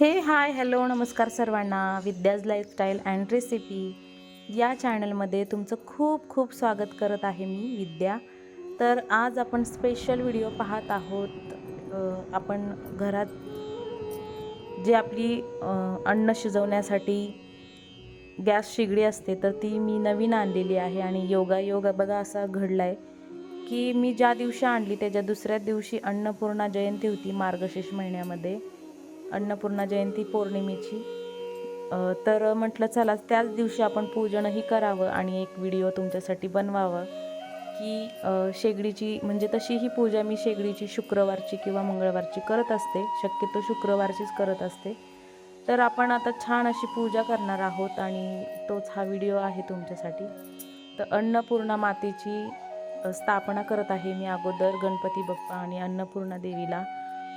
हे hi hello नमस्कार सर्वांना. विद्याज लाईफस्टाईल अँड रेसिपी या चॅनलमध्ये तुमचं खूप खूप स्वागत करत आहे मी विद्या. तर आज आपण स्पेशल व्हिडिओ पाहत आहोत. आपण घरात जे आपली अन्न शिजवण्यासाठी गॅस शिगडी असते तर ती मी नवीन आणलेली आहे आणि योगा योगा बघा असा घडला आहे की मी ज्या दिवशी आणली त्याच्या दुसऱ्या दिवशी अन्नपूर्णा जयंती होती मार्गशीर्ष महिन्यामध्ये. अन्नपूर्णा जयंती पौर्णिमेची. तर म्हटलं चला त्याच दिवशी आपण पूजनही करावं आणि एक व्हिडिओ तुमच्यासाठी बनवावं. की शेगडीची म्हणजे तशी ही पूजा मी शेगडीची शुक्रवारची किंवा मंगळवारची करत असते. शक्यतो शुक्रवारचीच करत असते. तर आपण आता छान अशी पूजा करणार आहोत आणि तोच हा व्हिडिओ आहे तुमच्यासाठी. तर अन्नपूर्णा मातेची स्थापना करत आहे मी अगोदर गणपती बाप्पा आणि अन्नपूर्णा देवीला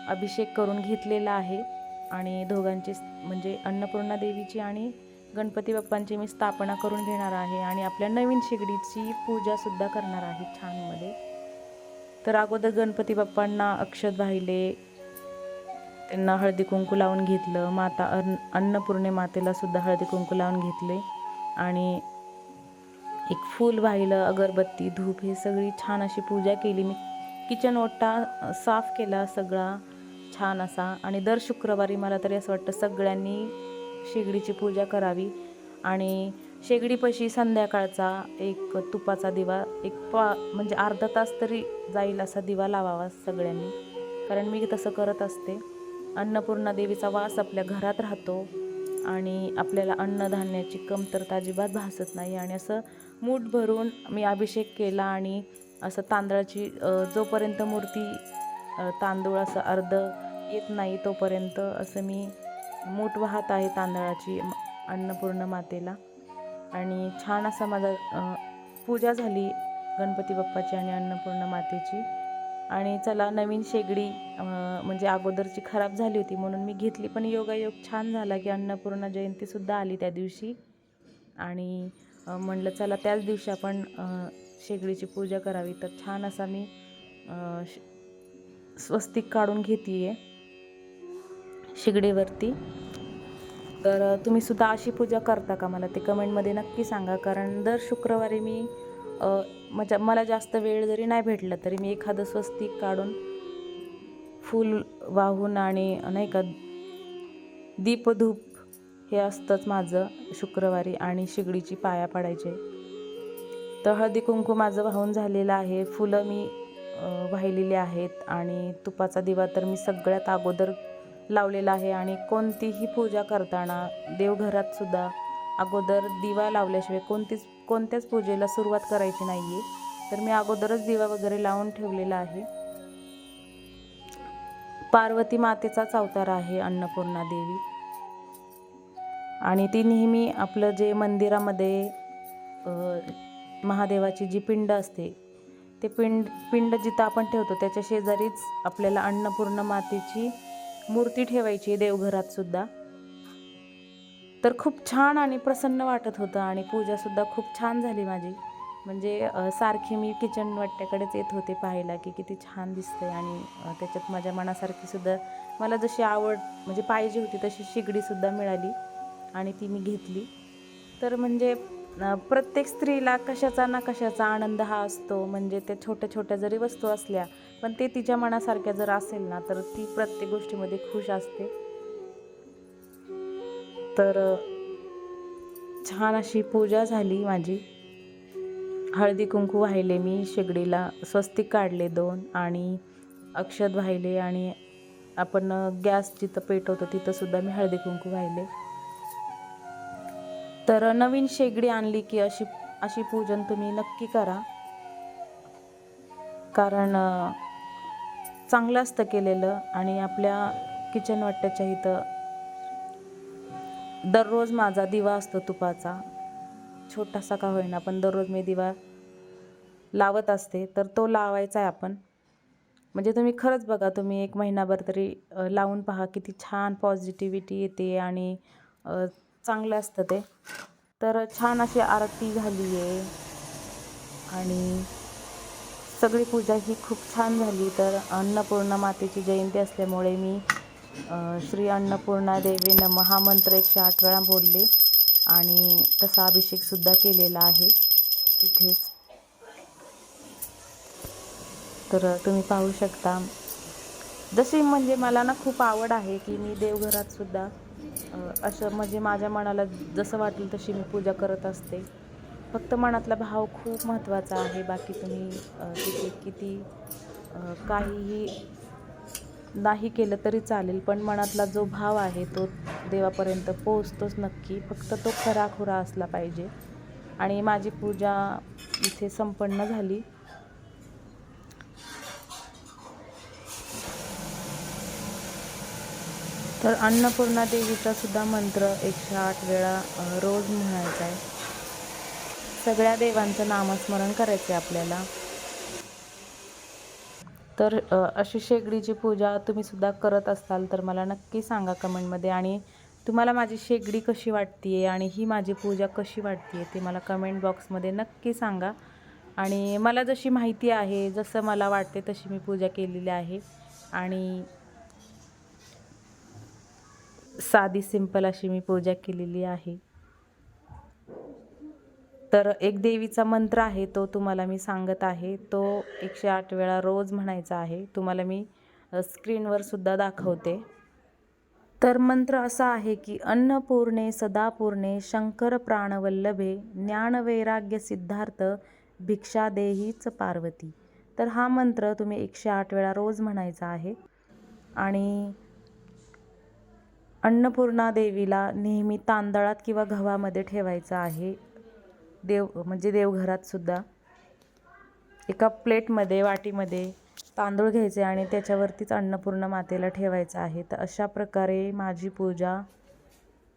अभिषेक करून घेतलेला आहे. आणि दोघांची म्हणजे अन्नपूर्णा देवीची आणि गणपती बाप्पांची मी स्थापना करून घेणार आहे आणि आपल्या नवीन शेगडीची पूजासुद्धा करणार आहे छानमध्ये. तर अगोदर गणपती बाप्पांना अक्षत वाहिले त्यांना हळदी कुंकू लावून घेतलं माता अन्न अन्नपूर्णे मातेला सुद्धा हळदी कुंकू लावून घेतले आणि एक फूल वाहिलं अगरबत्ती धूप ही सगळी छान अशी पूजा केली. मी किचन ओटा साफ केला सगळा. छान असा. आणि दर शुक्रवारी मला तरी असं वाटतं सगळ्यांनी शेगडीची पूजा करावी. आणि शेगडीपाशी संध्याकाळचा एक तुपाचा दिवा एक पा म्हणजे अर्धा तास तरी जाईल असा दिवा लावावा सगळ्यांनी. कारण मी तसं करत असते. अन्नपूर्णा देवीचा वास आपल्या घरात राहतो. आणि आपल्याला अन्नधान्याची कमतरता अजिबात भासत नाही. आणि असं मूठ भरून मी अभिषेक केला आणि असं तांदळाची जोपर्यंत मूर्ती तांदूळ असं अर्ध येत नाही तोपर्यंत असं मी मूठ वाहत आहे तांदळाची अन्नपूर्ण मातेला. आणि छान असा माझा पूजा झाली गणपती बाप्पाची आणि अन्नपूर्ण मातेची. आणि चला नवीन शेगडी म्हणजे अगोदरची खराब झाली होती म्हणून मी घेतली पण योगायोग छान झाला की अन्नपूर्णा जयंतीसुद्धा आली त्या दिवशी. आणि म्हणलं चला त्याच दिवशी आपण शेगडीची पूजा करावी. तर छान असा मी श- स्वस्तिक काढून घेते आहे शिगडीवरती. तर तुम्ही सुद्धा अशी पूजा करता का? मला ते कमेंटमध्ये नक्की सांगा. कारण दर शुक्रवारी मी अ, म्हणजे मला जास्त वेळ जरी नाही भेटला तरी मी एखादं स्वस्तिक काढून फूल वाहून आणि नाही का दीपधूप हे असतंच माझं शुक्रवारी आणि शिगडीची पाया पडायचे. तर हळदी कुंकू माझं वाहून झालेलं आहे. फुलं मी वाहिलेले आहेत आणि तुपाचा दिवा तर मी सगळ्यात अगोदर लावलेला आहे आणि कोणतीही पूजा करताना देवघरात सुद्धा अगोदर दिवा लावल्याशिवाय कोणतीच कोणत्याच पूजेला सुरुवात करायची नाही आहे तर मी अगोदरच दिवा वगैरे लावून ठेवलेला आहे. पार्वती मातेचाच अवतार आहे अन्नपूर्णा देवी. आणि ती नेहमी आपलं जे मंदिरामध्ये महादेवाची जी पिंड असते ते पिंड पिंड जिथं आपण ठेवतो त्याच्या शेजारीच आपल्याला अन्नपूर्ण मातेची मूर्ती ठेवायची देवघरात सुद्धा. तर खूप छान आणि प्रसन्न वाटत होतं आणि पूजासुद्धा खूप छान झाली माझी. म्हणजे सारखी मी किचन वाट्याकडेच येत होते पाहायला की किती छान दिसतंय आणि त्याच्यात माझ्या मनासारखी सुद्धा मला जशी आवड म्हणजे पाहिजे होती तशी शिगडीसुद्धा मिळाली आणि ती मी घेतली. तर म्हणजे प्रत्येक स्त्रीला कशाचा ना कशाचा आनंद हा असतो. म्हणजे त्या छोट्या छोट्या जरी वस्तू असल्या पण ते तिच्या मनासारख्या जर असेल ना तर ती प्रत्येक गोष्टीमध्ये खुश असते. तर छान अशी पूजा झाली माझी. हळदी कुंकू वाहिले मी शेगडीला स्वस्तिक काढले दोन आणि अक्षत वाहिले आणि आपण गॅस जिथं पेटवतो तिथंसुद्धा मी हळदी कुंकू वाहिले. तर नवीन शेगडी आणली की अशी अशी पूजन तुम्ही नक्की करा. कारण चांगलं असतं केलेलं आणि आपल्या किचन वाट्याच्या इथं दररोज माझा दिवा असतो तुपाचा. छोटासा का होईना पण दररोज मी दिवा लावत असते. तर तो लावायचा आहे आपण. म्हणजे तुम्ही खरंच बघा तुम्ही एक महिनाभर तरी लावून पहा किती छान पॉझिटिव्हिटी येते आणि चांगलं असतं ते. तर छान अशी आरती झाली आहे आणि सगळी पूजा ही खूप छान झाली. तर अन्नपूर्णा मातेची जयंती असल्यामुळे मी श्री अन्नपूर्णा देवी नम हा मंत्र एकशे आठ वेळा बोलले. आणि तसा अभिषेकसुद्धा केलेला आहे. तिथेच. तर तुम्ही पाहू शकता. जशी म्हणजे मला ना खूप आवड आहे की मी देवघरात सुद्धा असं म्हणजे माझ्या मनाला जसं वाटेल तशी मी पूजा करत असते. फक्त मनातला भाव खूप महत्त्वाचा आहे. बाकी तुम्ही तिथे किती काहीही नाही केलं तरी चालेल. पण मनातला जो भाव आहे तो देवापर्यंत पोहोचतोच नक्की. फक्त तो खराखुरा असला पाहिजे. आणि माझी पूजा इथे संपन्न झाली. तर अन्नपूर्णा देवीचा सुद्धा मंत्र एकशे आठ वेळा रोज म्हणायचा आहे. सगळ्या देवांचं नामस्मरण करायचं आहे आपल्याला. तर अशी शेगडीची पूजा तुम्ही सुद्धा करत असाल तर मला नक्की सांगा कमेंटमध्ये. आणि तुम्हाला माझी शेगडी कशी वाटते आणि ही माझी पूजा कशी वाटते ते मला कमेंट बॉक्समध्ये नक्की सांगा. आणि मला जशी माहिती आहे जसं मला वाटते तशी मी पूजा केलेली आहे. आणि साधी सिंपल अशी मी पूजा केलेली आहे. तर एक देवीचा मंत्र आहे तो तुम्हाला मी सांगत आहे. तो एकशे आठ वेळा रोज म्हणायचा आहे. तुम्हाला मी स्क्रीनवर सुद्धा दाखवते. तर मंत्र असा आहे की अन्नपूर्णे सदापूर्णे शंकर प्राणवल्लभे ज्ञानवैराग्य सिद्धार्थ भिक्षा देहीच पार्वती. तर हा मंत्र तुम्ही एकशे आठ वेळा रोज म्हणायचा आहे. आणि अन्नपूर्णा देवीला नेहमी तांदळात किंवा गव्हामध्ये ठेवायचं आहे. देव म्हणजे देवघरातसुद्धा एका प्लेटमध्ये वाटीमध्ये तांदूळ घ्यायचे आणि त्याच्यावरतीच अन्नपूर्णा मातेला ठेवायचं आहे. तर अशा प्रकारे माझी पूजा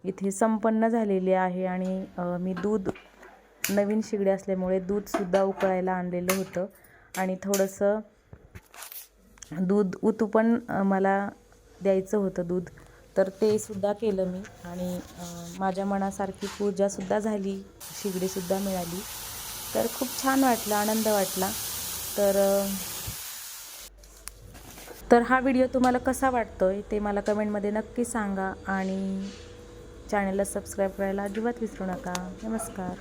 इथे संपन्न झालेली आहे आणि मी दूध नवीन शिगडी असल्यामुळे दूधसुद्धा उकळायला आणलेलं होतं. आणि थोडंसं दूध उतू पण मला द्यायचं होतं दूध. तर ते सुद्धा केलं मी आणि माझ्या मनासारखी पूजासुद्धा झाली शिगडीसुद्धा मिळाली. तर खूप छान वाटलं आनंद वाटला. तर तर हा व्हिडिओ तुम्हाला कसा वाटतो आहे ते मला कमेंटमध्ये नक्की सांगा आणि चॅनलला सबस्क्राईब करायला अजिबात विसरू नका. नमस्कार.